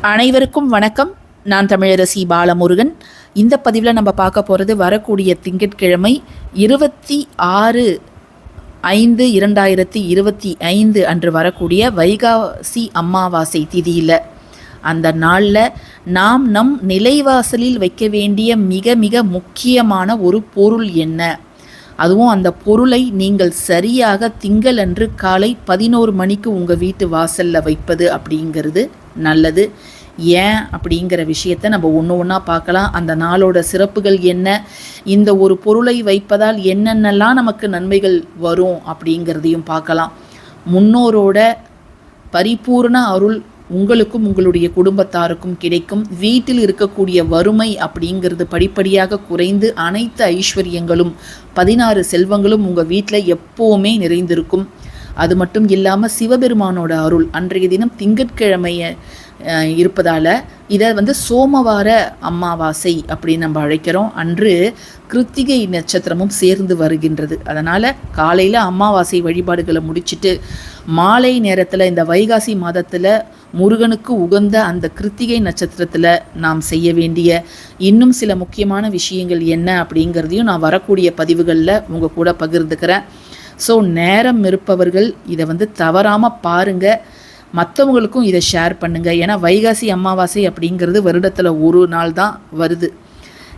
அனைவருக்கும் வணக்கம். நான் தமிழரசி பாலமுருகன். இந்த பதிவில் நம்ம பார்க்க போகிறது வரக்கூடிய திங்கட்கிழமை இருபத்தி ஆறு ஐந்து இரண்டாயிரத்தி இருபத்தி ஐந்து அன்று வரக்கூடிய வைகாசி அம்மாவாசை திதியில். அந்த நாளில் நாம் நம் நிலைவாசலில் வைக்க வேண்டிய மிக மிக முக்கியமான ஒரு பொருள் என்ன? அதுவும் அந்த பொருளை நீங்கள் சரியாக திங்களன்று காலை பதினோரு மணிக்கு உங்கள் வீட்டு வாசலில் வைப்பது அப்படிங்கிறது நல்லது. ஏன் அப்படிங்கிற விஷயத்த நம்ம ஒன்று ஒன்றா பார்க்கலாம். அந்த நாளோட சிறப்புகள் என்ன? இந்த ஒரு பொருளை வைப்பதால் என்னென்னலாம் நமக்கு நன்மைகள் வரும் அப்படிங்கிறதையும் பார்க்கலாம். முன்னோரோட பரிபூர்ண அருள் உங்களுக்கும் உங்களுடைய குடும்பத்தாருக்கும் கிடைக்கும். வீட்டில் இருக்கக்கூடிய வறுமை அப்படிங்கிறது படிப்படியாக குறைந்து அனைத்து ஐஸ்வர்யங்களும் பதினாறு செல்வங்களும் உங்கள் வீட்டில் எப்போவுமே நிறைந்திருக்கும். அது மட்டும் இல்லாமல் சிவபெருமானோட அருள் அன்றைய தினம் திங்கட்கிழமைய இருப்பதால் இதை வந்து சோமவார அமாவாசை அப்படின்னு நம்ம அழைக்கிறோம். அன்று கிருத்திகை நட்சத்திரமும் சேர்ந்து வருகின்றது. அதனால் காலையில் அமாவாசை வழிபாடுகளை முடிச்சிட்டு மாலை நேரத்தில் இந்த வைகாசி மாதத்தில் முருகனுக்கு உகந்த அந்த கிருத்திகை நட்சத்திரத்தில் நாம் செய்ய வேண்டிய இன்னும் சில முக்கியமான விஷயங்கள் என்ன அப்படிங்கிறதையும் நான் வரக்கூடிய பதிவுகளில் உங்கள் கூட பகிர்ந்துக்கிறேன். ஸோ நேரம் இருப்பவர்கள் இதை வந்து தவறாமல் பாருங்கள் மற்றவங்களுக்கும் இதை ஷேர் பண்ணுங்கள் ஏன்னா வைகாசி அமாவாசை அப்படிங்கிறது வருடத்தில் ஒரு நாள் தான் வருது.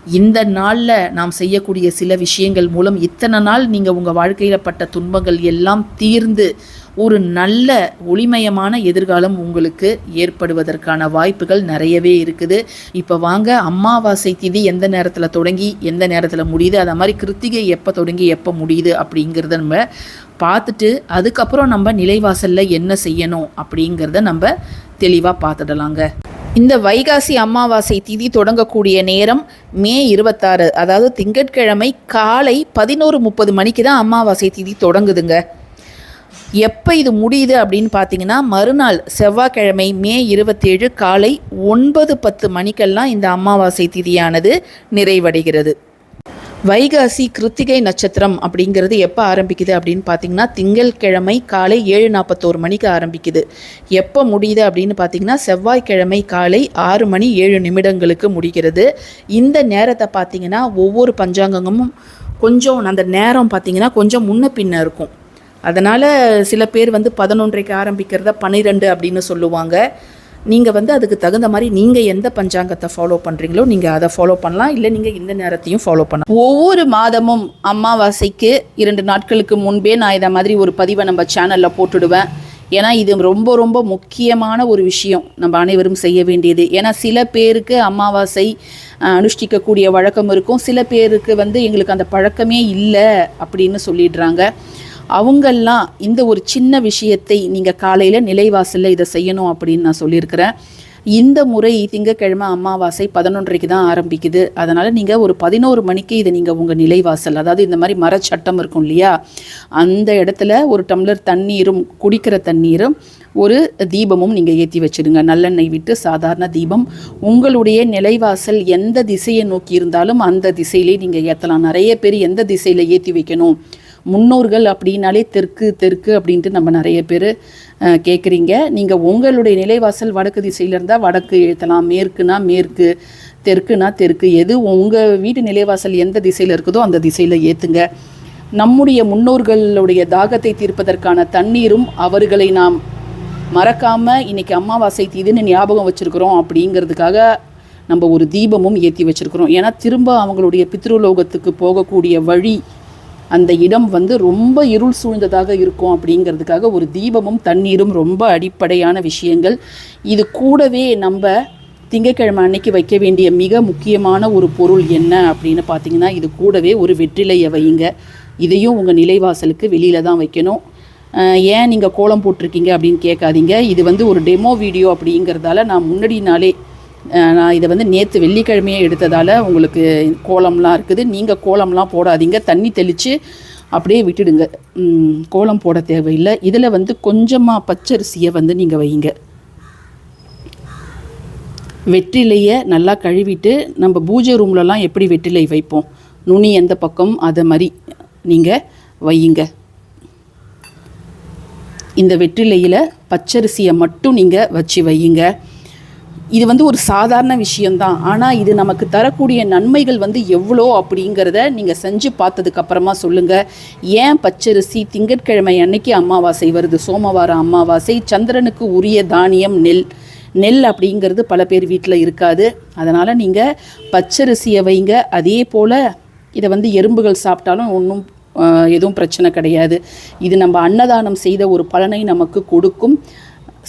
இந்த நாளில் நாம் செய்யக்கூடிய சில விஷயங்கள் மூலம் இத்தனை நாள் நீங்கள் உங்கள் வாழ்க்கையில் பட்ட துன்பங்கள் எல்லாம் தீர்ந்து ஒரு நல்ல ஒளிமயமான எதிர்காலம் உங்களுக்கு ஏற்படுவதற்கான வாய்ப்புகள் நிறையவே இருக்குது. இப்போ வாங்க அம்மாவாசை திதி எந்த நேரத்தில் தொடங்கி எந்த நேரத்தில் முடியுது அதை மாதிரி கிருத்திகை எப்போ தொடங்கி எப்போ முடியுது அப்படிங்கிறத நம்ம பார்த்துட்டு அதுக்கப்புறம் நம்ம நிலைவாசலில் என்ன செய்யணும் அப்படிங்கிறத நம்ம தெளிவாக பார்த்துடலாங்க. இந்த வைகாசி அமாவாசை திதி தொடங்கக்கூடிய நேரம் மே இருபத்தாறு. அதாவது திங்கட்கிழமை காலை பதினோரு முப்பது மணிக்கு தான் அமாவாசை திதி தொடங்குதுங்க. எப்போ இது முடியுது அப்படின்னு பார்த்தீங்கன்னா மறுநாள் செவ்வாய்க்கிழமை மே இருபத்தேழு காலை ஒன்பது பத்து மணிக்கெல்லாம் இந்த அமாவாசை திதியானது நிறைவடைகிறது. வைகாசி கிருத்திகை நட்சத்திரம் அப்படிங்கிறது எப்போ ஆரம்பிக்குது அப்படின்னு பார்த்தீங்கன்னா திங்கட்கிழமை காலை ஏழு நாற்பத்தோரு மணிக்கு ஆரம்பிக்குது. எப்போ முடியுது அப்படின்னு பார்த்தீங்கன்னா செவ்வாய்க்கிழமை காலை ஆறு மணி ஏழு நிமிடங்களுக்கு முடிகிறது. இந்த நேரத்தை பார்த்தீங்கன்னா ஒவ்வொரு பஞ்சாங்கமும் கொஞ்சம் அந்த நேரம் பார்த்தீங்கன்னா கொஞ்சம் முன்ன பின்ன இருக்கும். அதனால் சில பேர் வந்து பதினொன்றைக்கு ஆரம்பிக்கிறத பன்னிரெண்டு அப்படின்னு சொல்லுவாங்க. நீங்கள் வந்து அதுக்கு தகுந்த மாதிரி நீங்கள் எந்த பஞ்சாங்கத்தை ஃபாலோ பண்ணுறீங்களோ நீங்கள் அதை ஃபாலோ பண்ணலாம். இல்லை நீங்கள் இந்த நேரத்தையும் ஃபாலோ பண்ணலாம். ஒவ்வொரு மாதமும் அமாவாசைக்கு இரண்டு நாட்களுக்கு முன்பே நான் இதை மாதிரி ஒரு பதிவை நம்ம சேனலில் போட்டுடுவேன். ஏன்னா இது ரொம்ப ரொம்ப முக்கியமான ஒரு விஷயம். நம்ம அனைவரும் செய்ய வேண்டியது. ஏன்னா சில பேருக்கு அமாவாசை அனுஷ்டிக்கக்கூடிய வழக்கம் இருக்கும். சில பேருக்கு வந்து எங்களுக்கு அந்த பழக்கமே இல்லை அப்படின்னு சொல்லிடுறாங்க. அவங்கெல்லாம் இந்த ஒரு சின்ன விஷயத்தை நீங்கள் காலையில் நிலைவாசலில் இதை செய்யணும் அப்படின்னு நான் சொல்லியிருக்கிறேன். இந்த முறை திங்கக்கிழமை அமாவாசை பதினொன்றைக்கு தான் ஆரம்பிக்குது. அதனால் நீங்கள் ஒரு பதினோரு மணிக்கு இதை நீங்கள் உங்கள் நிலைவாசல் அதாவது இந்த மாதிரி மரச்சட்டம் இருக்கும் இல்லையா? அந்த இடத்துல ஒரு டம்ளர் தண்ணீரும் குடிக்கிற தண்ணீரும் ஒரு தீபமும் நீங்கள் ஏற்றி வச்சிடுங்க. நல்லெண்ணெய் விட்டு சாதாரண தீபம். உங்களுடைய நிலைவாசல் எந்த திசையை நோக்கி இருந்தாலும் அந்த திசையிலே நீங்கள் ஏற்றலாம் நிறைய பேர் எந்த திசையில் ஏற்றி வைக்கணும்? முன்னோர்கள் அப்படின்னாலே தெற்கு தெற்கு அப்படின்ட்டு நம்ம நிறைய பேர் கேட்குறீங்க நீங்கள் உங்களுடைய நிலைவாசல் வடக்கு திசையில் இருந்தால் வடக்கு எழுத்தலாம் மேற்குனா மேற்கு தெற்குனா தெற்கு. எது உங்கள் வீட்டு நிலைவாசல் எந்த திசையில் இருக்குதோ அந்த திசையில் ஏற்றுங்க நம்முடைய முன்னோர்களுடைய தாகத்தை தீர்ப்பதற்கான தண்ணீரும் அவர்களை நாம் மறக்காமல் இன்னைக்கு அமாவாசை தீதுன்னு ஞாபகம் வச்சுருக்குறோம் அப்படிங்கிறதுக்காக நம்ம ஒரு தீபமும் ஏற்றி வச்சுருக்குறோம். ஏன்னா திரும்ப அவங்களுடைய பித்ருலோகத்துக்கு போகக்கூடிய வழி அந்த இடம் வந்து ரொம்ப இருள் சூழ்ந்ததாக இருக்கும் அப்படிங்கிறதுக்காக ஒரு தீபமும் தண்ணீரும் ரொம்ப அடிப்படையான விஷயங்கள். இது கூடவே நம்ம திங்கட்கிழமை அன்னைக்கு வைக்க வேண்டிய மிக முக்கியமான ஒரு பொருள் என்ன அப்படின்னு பார்த்தீங்கன்னா இது கூடவே ஒரு வெற்றிலையை வையுங்க. இதையும் உங்கள் நிலைவாசலுக்கு வெளியில் தான் வைக்கணும். ஏன் நீங்கள் கோலம் போட்டிருக்கீங்க அப்படின்னு கேட்காதீங்க. இது வந்து ஒரு டெமோ வீடியோ அப்படிங்கிறதால நான் முன்னாடி நாளே நான் இதை வந்து நேற்று வெள்ளிக்கிழமையே எடுத்ததால் உங்களுக்கு கோலம்லாம் இருக்குது. நீங்கள் கோலம்லாம் போடாதீங்க. தண்ணி தெளித்து அப்படியே விட்டுடுங்க. கோலம் போட தேவையில்லை. இதில் வந்து கொஞ்சமாக பச்சரிசியை வந்து நீங்கள் வைங்க. வெற்றிலையை நல்லா கழுவிட்டு நம்ம பூஜை ரூம்லலாம் எப்படி வெற்றிலை வைப்போம்? நுனி எந்த பக்கம்? அதை மாதிரி நீங்கள் வையுங்க. இந்த வெற்றிலையில் பச்சரிசியை மட்டும் நீங்கள் வச்சு வையுங்க. இது வந்து ஒரு சாதாரண விஷயம்தான். ஆனால் இது நமக்கு தரக்கூடிய நன்மைகள் வந்து எவ்வளோ அப்படிங்கிறத நீங்கள் செஞ்சு பார்த்ததுக்கு அப்புறமா சொல்லுங்கள் ஏன் பச்சரிசி திங்கட்கிழமை அன்னைக்கு அமாவாசை வருது? சோமவாரம் அமாவாசை சந்திரனுக்கு உரிய தானியம் நெல். நெல் அப்படிங்கிறது பல பேர் வீட்டில் இருக்காது. அதனால் நீங்கள் பச்சரிசியை வைங்க. அதே போல் இதை வந்து எறும்புகள் சாப்பிட்டாலும் ஒன்றும் எதுவும் பிரச்சனை கிடையாது. இது நம்ம அன்னதானம் செய்த ஒரு பலனை நமக்கு கொடுக்கும்.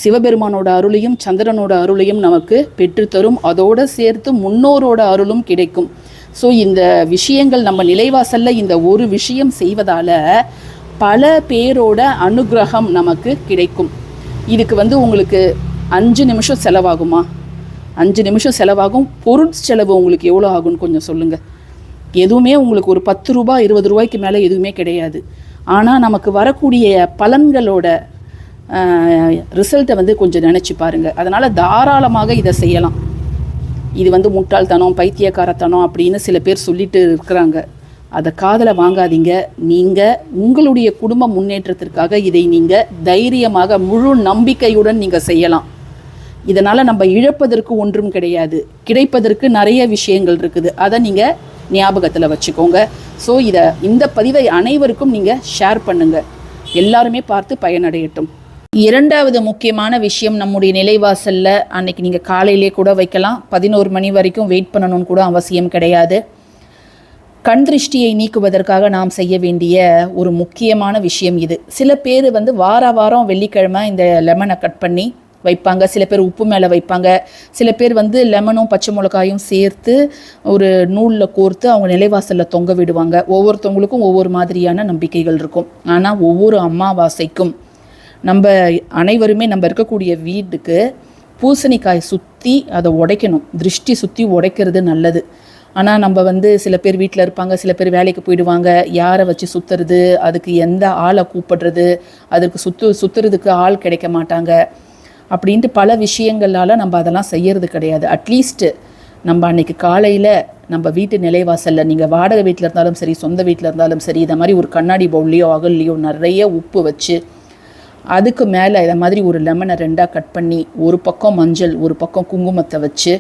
சிவபெருமானோட அருளையும் சந்திரனோட அருளையும் நமக்கு பெற்றுத்தரும். அதோடு சேர்த்து முன்னோரோட அருளும் கிடைக்கும். ஸோ இந்த விஷயங்கள் நம்ம நிலைவாசலில் இந்த ஒரு விஷயம் செய்வதால் பல பேரோட அனுகிரகம் நமக்கு கிடைக்கும். இதுக்கு வந்து உங்களுக்கு அஞ்சு நிமிஷம் செலவாகுமா? அஞ்சு நிமிஷம் செலவாகும். பொருள் செலவு உங்களுக்கு எவ்வளோ ஆகும்னு கொஞ்சம் சொல்லுங்கள் எதுவுமே உங்களுக்கு ஒரு பத்து ரூபாய் இருபது ரூபாய்க்கு மேலே எதுவுமே கிடையாது. ஆனால் நமக்கு வரக்கூடிய பலன்களோட ரிசல்ட்டை வந்து கொஞ்சம் நினச்சி பாருங்கள் அதனால் தாராளமாக இதை செய்யலாம். இது வந்து முட்டாள்தனம் பைத்தியக்காரத்தனம் அப்படின்னு சில பேர் சொல்லிட்டு இருக்கிறாங்க. அதை காதில் வாங்காதீங்க. நீங்கள் உங்களுடைய குடும்ப முன்னேற்றத்திற்காக இதை நீங்கள் தைரியமாக முழு நம்பிக்கையுடன் நீங்கள் செய்யலாம். இதனால் நம்ம இழப்பதற்கு ஒன்றும் கிடையாது. கிடைப்பதற்கு நிறைய விஷயங்கள் இருக்குது. அதை நீங்கள் ஞாபகத்தில் வச்சுக்கோங்க. ஸோ இதை இந்த பதிவை அனைவருக்கும் நீங்கள் ஷேர் பண்ணுங்கள் எல்லாருமே பார்த்து பயனடையட்டும். இரண்டாவது முக்கியமான விஷயம் நம்முடைய நிலைவாசல்ல அன்னைக்கு நீங்கள் காலையிலே கூட வைக்கலாம். பதினோரு மணி வரைக்கும் வெயிட் பண்ணணும்னு கூட அவசியம் கிடையாது. கண் திருஷ்டியை நீக்குவதற்காக நாம் செய்ய வேண்டிய ஒரு முக்கியமான விஷயம் இது. சில பேர் வந்து வார வாரம் வெள்ளிக்கிழமை இந்த லெமனை கட் பண்ணி வைப்பாங்க. சில பேர் உப்பு மேலே வைப்பாங்க. சில பேர் வந்து லெமனும் பச்சை மிளகாயும் சேர்த்து ஒரு நூலில் கோர்த்து அவங்க நிலைவாசலில் தொங்க விடுவாங்க. ஒவ்வொருத்தவங்களுக்கும் ஒவ்வொரு மாதிரியான நம்பிக்கைகள் இருக்கும். ஆனால் ஒவ்வொரு அமாவாசைக்கும் நம்ம அனைவருமே நம்ம இருக்கக்கூடிய வீட்டுக்கு பூசணிக்காய் சுற்றி அதை உடைக்கணும். திருஷ்டி சுற்றி உடைக்கிறது நல்லது. ஆனால் நம்ம வந்து சில பேர் வீட்டில் இருப்பாங்க சில பேர் வேலைக்கு போயிடுவாங்க யாரை வச்சு சுற்றுறது அதுக்கு எந்த ஆளை கூப்பிடுறது அதுக்கு சுற்று சுற்றுறதுக்கு ஆள் கிடைக்க மாட்டாங்க. அப்படின்ட்டு பல விஷயங்களால் நம்ம அதெல்லாம் செய்யறது கிடையாது. அட்லீஸ்ட்டு நம்ம அன்னைக்கு காலையில் நம்ம வீட்டு நிலைவாசலில் நீங்கள் வாடகை வீட்டில் இருந்தாலும் சரி சொந்த வீட்டில் இருந்தாலும் சரி இதை மாதிரி ஒரு கண்ணாடி பவுல்லையோ அகல்லையோ நிறைய உப்பு வச்சு அதுக்கு மேலே இதை மாதிரி ஒரு லெமனை ரெண்டாக கட் பண்ணி ஒரு பக்கம் மஞ்சள் ஒரு பக்கம் குங்குமத்தை வச்சு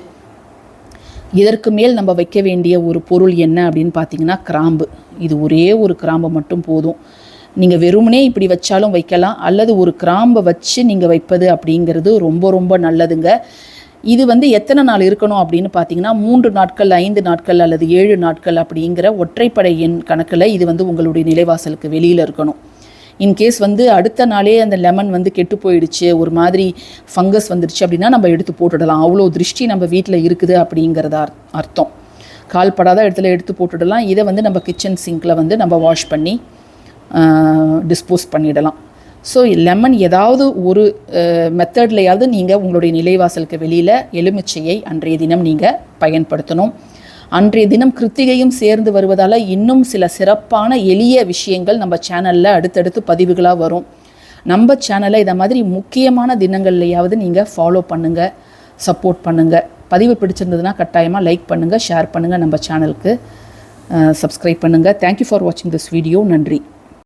இதற்கு மேல் நம்ம வைக்க வேண்டிய ஒரு பொருள் என்ன அப்படின்னு பார்த்தீங்கன்னா கிராம்பு. இது ஒரே ஒரு கிராம்பு மட்டும் போதும். நீங்கள் வெறுமனே இப்படி வச்சாலும் வைக்கலாம். அல்லது ஒரு கிராம்பை வச்சு நீங்கள் வைப்பது அப்படிங்கிறது ரொம்ப ரொம்ப நல்லதுங்க. இது வந்து எத்தனை நாள் இருக்கணும் அப்படின்னு பார்த்தீங்கன்னா மூன்று நாட்கள் ஐந்து நாட்கள் அல்லது ஏழு நாட்கள் அப்படிங்கிற ஒற்றைப்படை எண் கணக்கில் இது வந்து உங்களுடைய நிலைவாசலுக்கு வெளியில் இருக்கணும். இன்கேஸ் வந்து அடுத்த நாளே அந்த லெமன் வந்து கெட்டு போயிடுச்சு ஒரு மாதிரி ஃபங்கஸ் வந்துடுச்சு அப்படின்னா நம்ம எடுத்து போட்டுடலாம். அவ்வளோ திருஷ்டி நம்ம வீட்டில் இருக்குது அப்படிங்கிறத அர்த்தம். கால்படாத இடத்துல எடுத்து போட்டுடலாம். இதை வந்து நம்ம கிச்சன் சிங்கில் வந்து நம்ம வாஷ் பண்ணி டிஸ்போஸ் பண்ணிடலாம். ஸோ லெமன் ஏதாவது ஒரு மெத்தட்லையாவது நீங்கள் உங்களுடைய நிலைவாசலுக்கு வெளியில் எலுமிச்சையை அன்றைய தினம் நீங்கள் பயன்படுத்தணும். அன்றைய தினம் கிருத்திகையும் சேர்ந்து வருவதால் இன்னும் சில சிறப்பான எளிய விஷயங்கள் நம்ம சேனலில் அடுத்தடுத்து பதிவுகளாக வரும். நம்ம சேனலை இதை மாதிரி முக்கியமான தினங்கள்லையாவது நீங்கள் ஃபாலோ பண்ணுங்கள் சப்போர்ட் பண்ணுங்கள் பதிவு பிடிச்சிருந்ததுன்னா கட்டாயமாக லைக் பண்ணுங்கள் ஷேர் பண்ணுங்கள் நம்ம சேனலுக்கு சப்ஸ்கிரைப் பண்ணுங்கள் தேங்க்யூ ஃபார் வாட்சிங் திஸ் வீடியோ நன்றி.